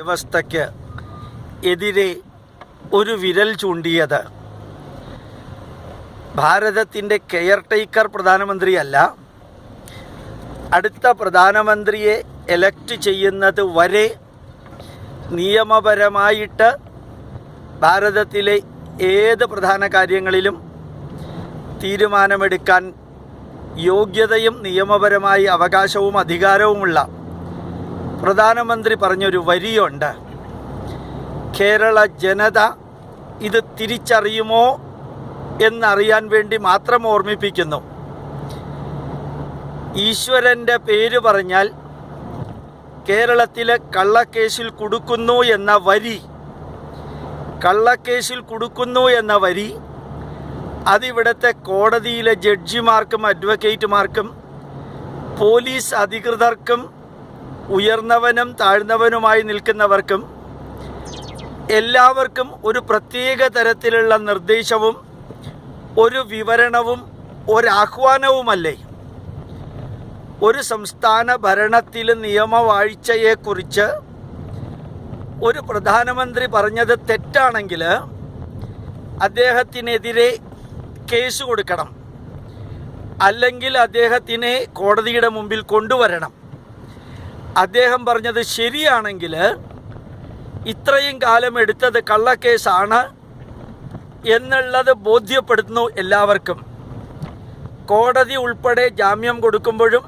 വ്യവസ്ഥയ്ക്ക് എതിരെ ഒരു വിരൽ ചൂണ്ടിയത് ഭാരതത്തിന്റെ കെയർ ടേക്കർ പ്രധാനമന്ത്രിയല്ല. അടുത്ത പ്രധാനമന്ത്രിയെ എലക്ട് ചെയ്യുന്നത് വരെ നിയമപരമായിട്ട് ഭാരതത്തിലെ ഏത് പ്രധാന കാര്യങ്ങളിലും തീരുമാനമെടുക്കാൻ യോഗ്യതയും നിയമപരമായി അവകാശവും അധികാരവുമുള്ള പ്രധാനമന്ത്രി പറഞ്ഞൊരു വരിയുണ്ട്. കേരള ജനത ഇത് തിരിച്ചറിയുമോ എന്നറിയാൻ വേണ്ടി മാത്രം ഓർമ്മിപ്പിക്കുന്നു. ഈശ്വരന്റെ പേര് പറഞ്ഞാൽ കേരളത്തിലെ കള്ളക്കേസിൽ കുടുക്കുന്നു എന്ന വരി. കള്ളക്കേസിൽ കുടുക്കുന്നു എന്ന വരി അതിവിടുത്തെ കോടതിയിലെ ജഡ്ജിമാർക്കും അഡ്വക്കേറ്റുമാർക്കും പോലീസ് അധികൃതർക്കും ഉയർന്നവനും താഴ്ന്നവനുമായി നിൽക്കുന്നവർക്കും എല്ലാവർക്കും ഒരു പ്രത്യേക തരത്തിലുള്ള നിർദ്ദേശവും ഒരു വിവരണവും ഒരാഹ്വാനവുമല്ലേ? ഒരു സംസ്ഥാന ഭരണത്തിൽ നിയമവാഴ്ചയെക്കുറിച്ച് ഒരു പ്രധാനമന്ത്രി പറഞ്ഞത് തെറ്റാണെങ്കിൽ അദ്ദേഹത്തിനെതിരെ കേസ് കൊടുക്കണം. അല്ലെങ്കിൽ അദ്ദേഹത്തിനെ കോടതിയുടെ മുമ്പിൽ കൊണ്ടുവരണം. അദ്ദേഹം പറഞ്ഞത് ശരിയാണെങ്കിൽ ഇത്രയും കാലം എടുത്തത് കള്ളക്കേസാണ് എന്നുള്ളത് ബോധ്യപ്പെടുത്തുന്നു എല്ലാവർക്കും. കോടതി ഉൾപ്പെടെ ജാമ്യം കൊടുക്കുമ്പോഴും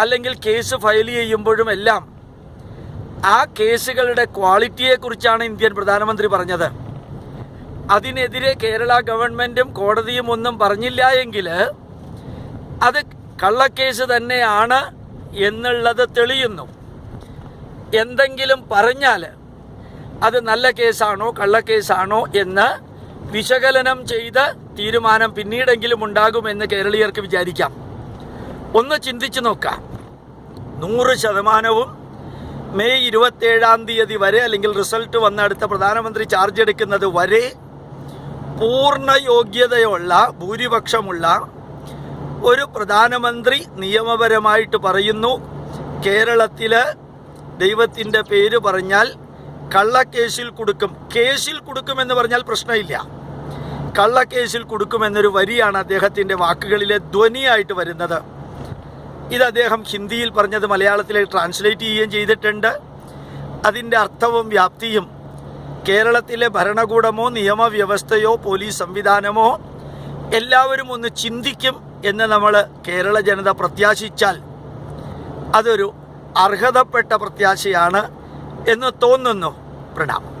അല്ലെങ്കിൽ കേസ് ഫയൽ ചെയ്യുമ്പോഴും എല്ലാം ആ കേസുകളുടെ ക്വാളിറ്റിയെക്കുറിച്ചാണ് ഇന്ത്യൻ പ്രധാനമന്ത്രി പറഞ്ഞത്. അതിനെതിരെ കേരള ഗവൺമെന്റും കോടതിയും ഒന്നും പറഞ്ഞില്ല എങ്കിൽ അത് കള്ളക്കേസ് തന്നെയാണ് എന്നുള്ളത് തെളിയുന്നു. എന്തെങ്കിലും പറഞ്ഞാൽ അത് നല്ല കേസാണോ കള്ളക്കേസാണോ എന്ന് വിശകലനം ചെയ്ത് തീരുമാനം പിന്നീടെങ്കിലും ഉണ്ടാകുമെന്ന് കേരളീയർക്ക് വിചാരിക്കാം. ഒന്ന് ചിന്തിച്ചു നോക്കാം. നൂറ് ശതമാനവും മെയ് ഇരുപത്തേഴാം തീയതി വരെ അല്ലെങ്കിൽ റിസൾട്ട് വന്ന അടുത്ത പ്രധാനമന്ത്രി ചാർജ് എടുക്കുന്നത് വരെ പൂർണ യോഗ്യതയുള്ള ഭൂരിപക്ഷമുള്ള ഒരു പ്രധാനമന്ത്രി നിയമപരമായിട്ട് പറയുന്നു. കേരളത്തിൽ ദൈവത്തിന്റെ പേര് പറഞ്ഞാൽ കള്ളക്കേസിൽ കൊടുക്കും. കേസിൽ കൊടുക്കുമെന്ന് പറഞ്ഞാൽ പ്രശ്നമില്ല. കള്ളക്കേസിൽ കൊടുക്കുമെന്നൊരു വരിയാണ് അദ്ദേഹത്തിന്റെ വാക്കുകളിലെ ധ്വനിയായിട്ട് വരുന്നത്. ഇത് അദ്ദേഹം ഹിന്ദിയിൽ പറഞ്ഞത് മലയാളത്തിലേക്ക് ട്രാൻസ്ലേറ്റ് ചെയ്യുകയും ചെയ്തിട്ടുണ്ട്. അതിന്റെ അർത്ഥവും വ്യാപ്തിയും കേരളത്തിലെ ഭരണകൂടമോ നിയമവ്യവസ്ഥയോ പോലീസ് സംവിധാനമോ എല്ലാവരും ഒന്ന് ചിന്തിക്കും. എന്ന് നമ്മൾ കേരള ജനത പ്രത്യാശിച്ചാൽ അതൊരു അർഹതപ്പെട്ട പ്രത്യാശയാണ് എന്ന് തോന്നുന്നു. പ്രണാമം.